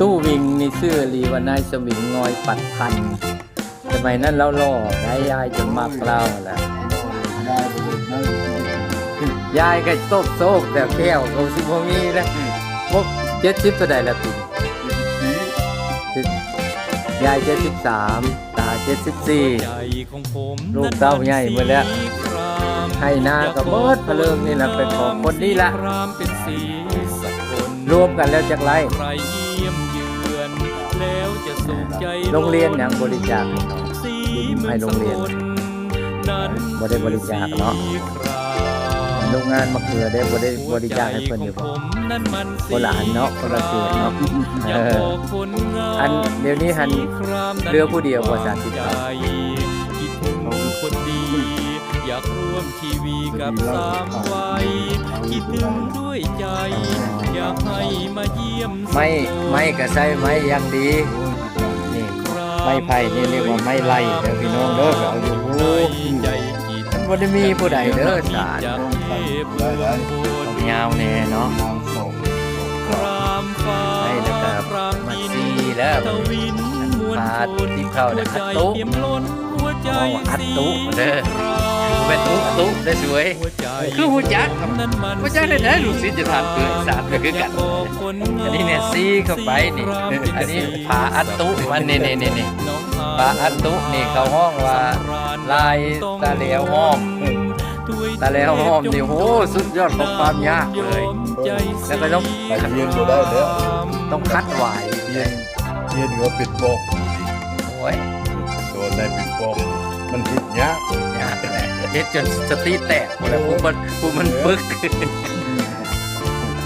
ตู้วิงนี่ชื่อลีว่านายสวิงงอยปัดพันธุ์สมัยนั้นเราล่อได้ยายจนมากเล่าแหละได้ไปเลยนั่งยายก็โซกโซกแต่แก้วเขาสิบ่มีนะพวกเจ็ดสิบตัวใดละปีสียายเจ็ดสิบสามตาเจ็ดสิบสี่ลูกเต้าใหญ่หมดแล้วให้หน้าก็เบิดเพลิงนี่แหละเป็นของคนนี้ละเป็นสีสกลรวมกันแล้วจากไรใครเยี่ยมเยือน แล้วจะสุขใจโรงเรียนอย่างบริจาคสีเมืให้องโรสงเรียนกลนั้นบ่ได้บริจาคเนาะสีครามโรงงานมะเขือได้บ่ได้บริจาคให้เพิ่นอยู่หัวบ่ใจของผมนั้นมันสีคนละอันเนาะคนละเขตเนาะอยากบอกคนงามอันเดี๋ยวนี้หันสีครามนั้นเรือผู้เดียวบ่สามสิบใจบาทคิดถึง คนดี อยากร่วมทีวีกับสามวัยคิดถึงด้วยใจ อยากให้มาเยี่ยมไม่ไม่ก็ใช้ไม้อยังดีนี่ไม้ไผ่นี่เรียกว่าไม้ไล่เด้อพี่น้องเด้อเอาอยู่ในโอ้ใจคิดมันบ่ได้มีผู้ใดเด้อสารจากเทพเมืองบนต้องยาวแน่เนาะนางส่งครามฟ้าให้แล้วก็ครามมาดินซีแล้วตะวินมวลปาดชนที่เข้าเนี่ยหัวใจอัดตุ๊เปี่ยมล้นหัว ใจโอ้อัดตุ๊สีเด้อครามเป็นตุ๊ตุ๊ได้สวยหัวใจคือหูจักครับนั้นมันหูจักได้ได้ลูกศิษย์จะทานเกิดสารก็คือกันยาบอกคนอันนี้เนี่ยซีเข้าไปนี่อันนี้ผาอัตตุมันนี่นี่นี่นี่ผาอัตตุนี่เขาห้องว่าลายตาเหลวห้อมตาเหลวห้อมนี่โหสุดยอดของความยากเลยแล้วก็ต้องไปเรียนก็ได้แล้วต้องคัดหวายเรียนเรียนก็ปิดบอกโอ้ยตัว ในปิดบอกมันผิดยากยากแหละเฮ็ดจนสติแตกหมดแล้วผู้มันผู้มันปึก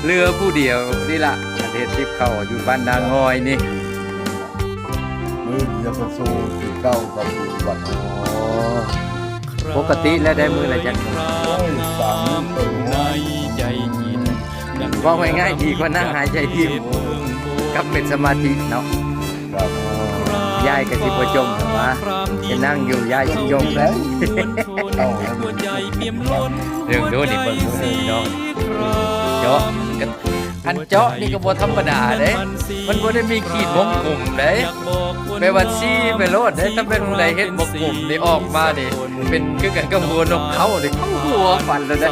เรือผู้เดียวนี่ล่ะประเทศที่เขาอยู่บ้านนางงอยนี่มือจะประสูสิเก้ากับวัดปกติแล้วได้มือละจังโอ้ยสามตัวในใจคิดว่าง่ายๆดีกว่านั่งหายใจทิ่มกับเป็นสมาธิเนาะครับ ยายก็สิบ่จมแต่ว่าจะนั่งอยู่ยายสิจมแล้วเอาแล้วหัวใจเปี่ยมล้นเรื่องนู้นนี่เบิ่งนู้นนี่เนาะเจาะก็อันเจาะนี่ก็บ่ธรรมดาเด้ มันบ่ได้มีขีดวงกลมเด้ไปว่าซี่ไปโลดเด้ถ้าเป็นผู้ใดเฮ็ดบ่กลมนี่ออกมานี่เป็นคือกันกับหัวนกเขานี่เข้าหัวฟันแล้วเด้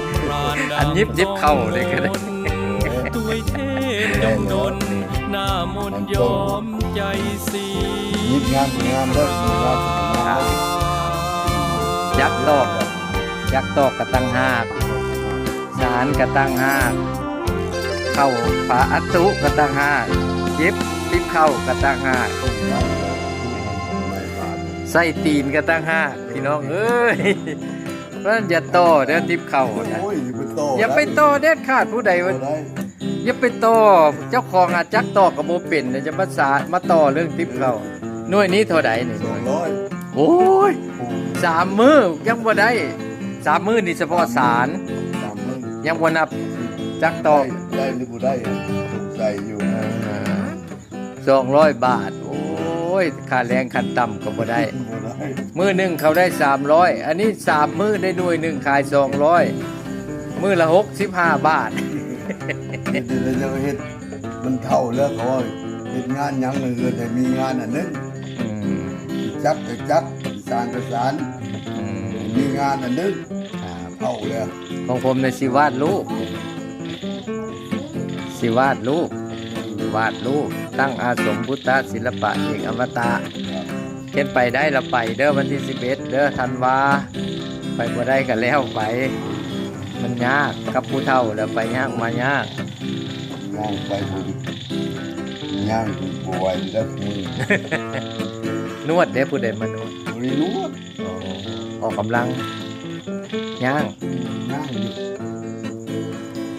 อันยิบยิบเข้านี่ก็ได้ตัวยเทศจงดนหน้ามนต์ยอมใจสี ยิบงามงามแล้วงามงามยักษ์ตอกยักษ์ตอกกระตั้งหากสารกระตั้งหากเข้าฝาอัตตุกระตั้งหากยิบติบเข้ากระตั้งหากไส้ตีนกระตั้งหากพี่น้องเอ้ยมันอย่าต่อเด้อติบเข้านะโอ้ยอย่าไปโตอย่าไปต่อเด็ดขาดผู้ใดว่าอย่าไปต่อเจ้าของอาจักต่อกับโบเป็นเนี่ยจะมาสามาต่อเรื่องติบเข้า หน่วยนี้เท่าใดนี่หสน่อวยงร้อยโอ้ยสามมือยังบ่ได้สามมือนี่เฉพาะสารสามมึงยังบ่นับจักตอกได้หรือบ่ได้อะสงสัยอยู่นะสองร้อยบาท โอ้ยค่าแรงขั้นต่ำก็บ่ได้บ่ได้ มือหนึ่งเขาได้สามร้อยอันนี้สามมือได้หน่วยหนึ่งขายสองร้อยมือละหกสิบห้าบาทเฮ็ดแล้วจะเฮ็ดมันเท่าแล้วเขาว่าเฮ็ดงานหยังเงินให้มีงานอันนึงอืม จักก็จักสารก็สารอืมมีงานอันนึงครับเท่าแล้วของผมในสิวาดรูปสิวาดรูปวาดรูปตั้งอาสมพุทธศิลปะเอกอมตะเห็นไปได้เราไปเด้อวันที่สิบเอ็ดเด้อธันวาไปบ่ได้ก็แล้วไป มันยากกับผู้เฒ่าแล้วไปยากมายาก ย่างไปบุญย่างป่วยแล้วมือ นวดเด้อผู้ใดมานวดบริรู้ออกกำลังย่างย่างอยู่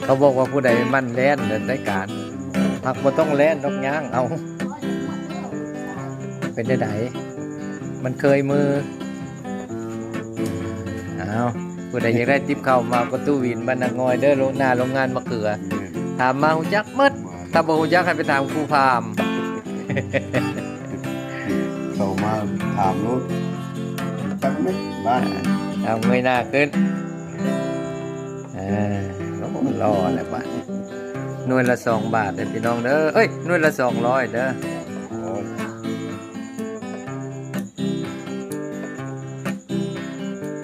เขาบอกว่าผู้ใดมั่นแล่นเดินได้การพักบ่ต้องแล่นดอกย่างเอา เป็นได้ไดมันเคยมือเอาผู้ใดอยากได้ติปเข้ามาประตูวินบ้านนางงอยเด้อโรงหน้าโรงงานมะเขือ ถามมาหูจักหมด ถ้าบ่ฮู้จักให้ไปถามครูพามเข้ามา ถามรู้จักไหมบ้านเอาเงยหน้าขึ้นอ่าโอ้รอแล้วบัดนี้หน่วยละสองบาทเด้อพี่น้องเด้อเอ้ยนวยละสองร้อยเด้อ